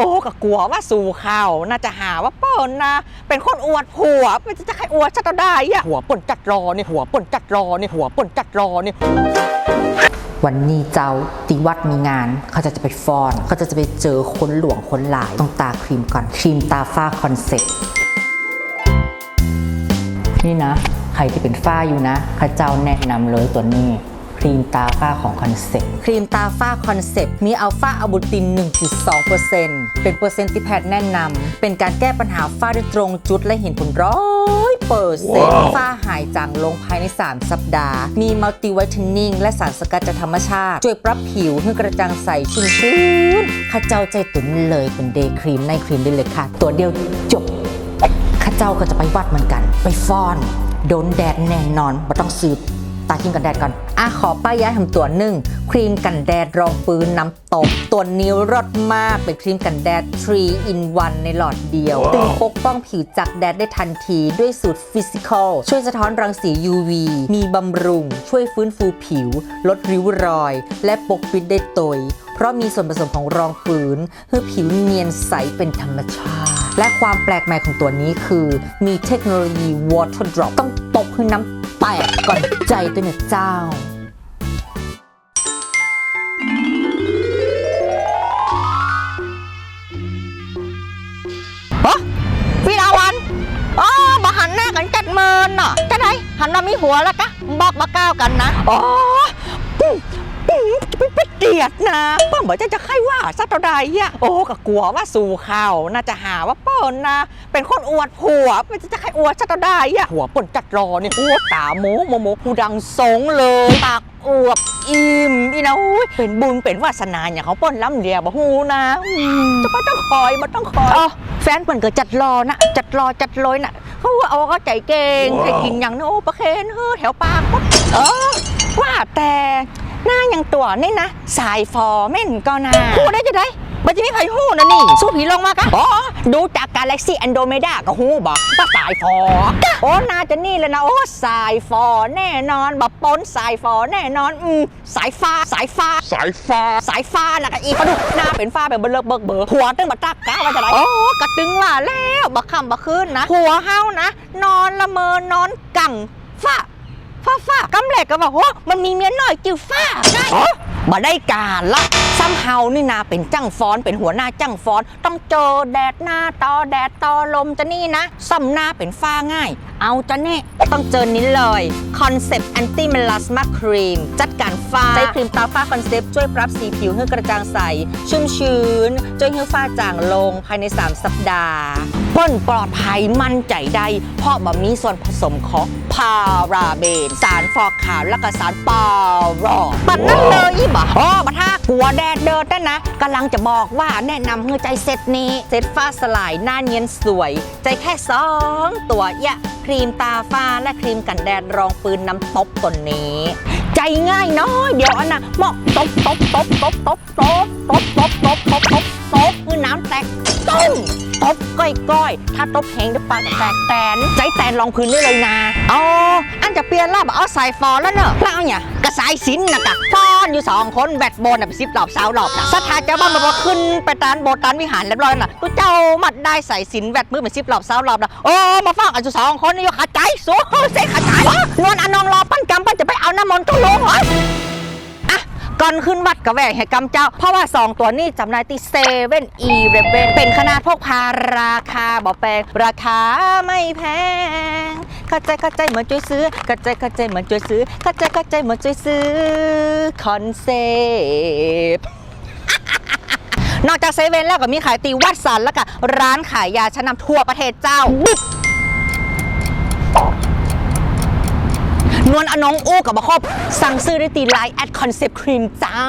โอ้ก็กลัวว่าสู่ข่าวน่าจะหาว่าเปิ้ลนะ เป็นคนอวดผัวมันจะใครอวดชัตได้อะหัวป่นจัดรอเนี่ยหัวป่นจัดรอเนี่ยหัวป่นจัดรอเนี่ยวันนี้เจ้าติวัดมีงาน เขาจะจะไปฟอนเขาจะจะไปเจอคนหลวงคนหลายต้องตาครีมก่อนครีมตาฝ้าคอนเซ็ปต์นี่นะ ใครที่เป็นฝ้าอยู่นะข้าเจ้าแนะนำเลยตัวนี้ ครีมตาฝ้าของคอนเซ็ปต์ครีมตาฝ้าคอนเซ็ปต์มีอัลฟาอะบูติน 1.2%เป็นเปอร์เซ็นต์ที่แพทย์แนะนำเป็นการแก้ปัญหาฝ้าได้ตรงจุดและเห็นผลร้อยเปอร์เซ็นต์ฝ้าหายจางลงภายใน 3 สัปดาห์ มีมัลติวิตามินและสารสกัดจากธรรมชาติ ช่วยปรับผิวให้กระจ่างใสชุ่มชื้นข้าเจ้าใจตุนเลยเป็นเดย์ครีมในครีมได้เลยค่ะ ตัวเดียวจบข้าเจ้าก็จะไปวัดเหมือนกัน ไปฟ้อนโดนแดดแน่นอนไม่ต้องซื้อ ตาครีมกันแดดก่อน อะ ขอป้ายย้ายทำตัวหนึ่งครีมกันแดดรองปืนน้ำตก ตัวนิ้วรสมาก เป็นครีมกันแดด 3 in 1 ในหลอดเดียวตึงปกป้องผิวจากแดดได้ทันทีด้วยสูตรฟิสิกอลช่วยสะท้อนรังสี UV มีบำรุง ช่วยฟื้นฟูผิว ลดริ้วรอย และปกปิดได้ตยเพราะมีส่วนผสมของรองปืนเพื่อผิวเนียนใสเป็นธรรมชาติ และความแปลกใหม่ของตัวนี้คือ มีเทคโนโลยี Water Drop ต้องตกให้น้ำ แตกก่อนใจตัวเนี่ยเจ้า ฮะวิลาวันอ๋อมาหันหน้ากันจัดเมินน่ะจะไหนหันมามีหัวแล้วกะบอกมาก้าวกันนะ อ๋อ อืมอืมไปไปเกลียดนะเปิ้ลบอกจะจะใครว่าสัตว์ใดอะโอ้ก็กลัวว่าสู่ข่าวน่าจะหาว่าเปิ้ลนะ เป็นคนอวดผัวมันจะใครอวดสัตว์ใดอะหัวป่นจัดรอนี่หัวตาโมโมโมกูดังสงเลยปากอวบอิ่มอีนะอุ้ยเป็นบุญเป็นวาสนาอย่างเขาเปิ้ลล้ำเลียบ่ฮูนะอืมจะไม่ต้องคอยมันต้องคอยอ๋อแฟนเปิ่นก็จัดรอนะจัดรอจัดลอยนะเขาว่าเอาก็ใจเก่งให้กินอย่างนี้โอ้ประเคนเฮ้อแถวปากปุ๊บเออว่าแต่ หน้าอย่างตัวนี่นะ สายฟอร์เม่นก็นาพูดได้จะได้มันจะมีใครหู้นะนี่ สู้ผีลงมากะอ๋อ ดูจากกาแล็กซี่แอนโดเมดาก็หู้บอกว่าสายฟอโอ้น่าจะนี่เลยนะ โอ้ สายฟอแน่นอนแบบปนสายฟอแน่นอน อืม สายฟ้า สายฟ้า สายฟ้า สายฟ้านะกะอีปะดุหน้าเป็นฟ้าแบบเบลอเบิกเบอหัวตึงบักตักกะว่าจะไรโอ้กระตึงว่าแล้วบักคำบักคืนนะ หัวเฮานะ นอนละเมอนอนกังฟ้า ฟ้าฟ้ากำแหลกก็บอกโอ้มันมีเมียน้อยกิ้วฟ้าได้บ่ได้การละซ้ำเฮานี่นาเป็นจังฟ้อนเป็นหัวหน้าจังฟ้อน ต้องเจอแดดหน้าต่อแดดต่อลมจะนี่นะซ้ำหน้าเป็นฟ้าง่าย เอาจะเน่ต้องเจอนี้เลยคอนเซปต์แอนตี้เมลาสมาครีมจัดการฟ้าใช้ครีมตาฟ้าคอนเซปต์ช่วยปรับสีผิวให้กระจ่างใส ชุ่มชื้นจนให้ฟ้าจางลงภายใน 3 สัปดาห์ป้นปลอดภัยมั่นใจได้เพราะบ่มีส่วนผสมของ พาราเบน สารฟอกขาวและก็สารปารอดปันนั่นเลยอีบ่อ๋อมาท่ากลัวแดดเดินนั่นนะกำลังจะบอกว่าแนะนำเฮือใจเซตนี้ เซตฟ้าสลายหน้าเนียนสวย ใจแค่สองตัวยะครีมตาฟ้าและครีมกันแดดรองปืนน้ำตบตัวนี้ ใจง่ายน้อยเดี๋ยวอันน่ะหมาะตบตบตบตบตบตบตบตบตบตบตบตบมือน้ำแตกต้ม ตบก้อยก้อยถ้าตบแหงเดี๋ยวปากจะแตกแตนใจแตนรองพื้นได้เลยนะอ๋ออันจะเปลี่ยนรอบเอาสายฟอแล้วเนอะแล้วเอาเนี่ยกระสายสินนะกะฟอนอยู่สองคนแบตโบนอะไปสิบรอบสาวรอบนะสถานเจ้าบ้านมาบอกขึ้นไปตานโบตานวิหารเรียบร้อยน่ะตัวเจ้ามัดได้ใส่สินแบตมือไปสิบรอบสาวรอบนะโอ้มาฟังอันจุสองคนนี่อยู่ขาใจโซ่เซ่ขาใจนวลอนองรอปั้นกำปั้นจะไปเอาน้ำมนต์ก็ลงเหรออะ ก่อนขึ้นวัดกับแหวกให้กำเจ้า เพราะว่า 2 ตัวนี้จำหน่ายที่เซเว่นอีเรเนเป็นขนาดพกพาราคาบอกแปลงราคาไม่แพงเข้าใจเข้าใจเหมือนจุยซื้อเข้าใจเข้าใจเหมือนจุยซื้อเข้าใจเข้าใจเหมือนจุยซื้อคอนเซปต์นอกจากเซเว่นแล้วก็มีขายตีวัดสันแล้วก็ร้านขายยาชั้นนำทั่วประเทศเจ้า นวลอนงอู้กับมาครบสั่งซื้อได้ตีไลน์แอดคอนเซปต์ครีมเจ้า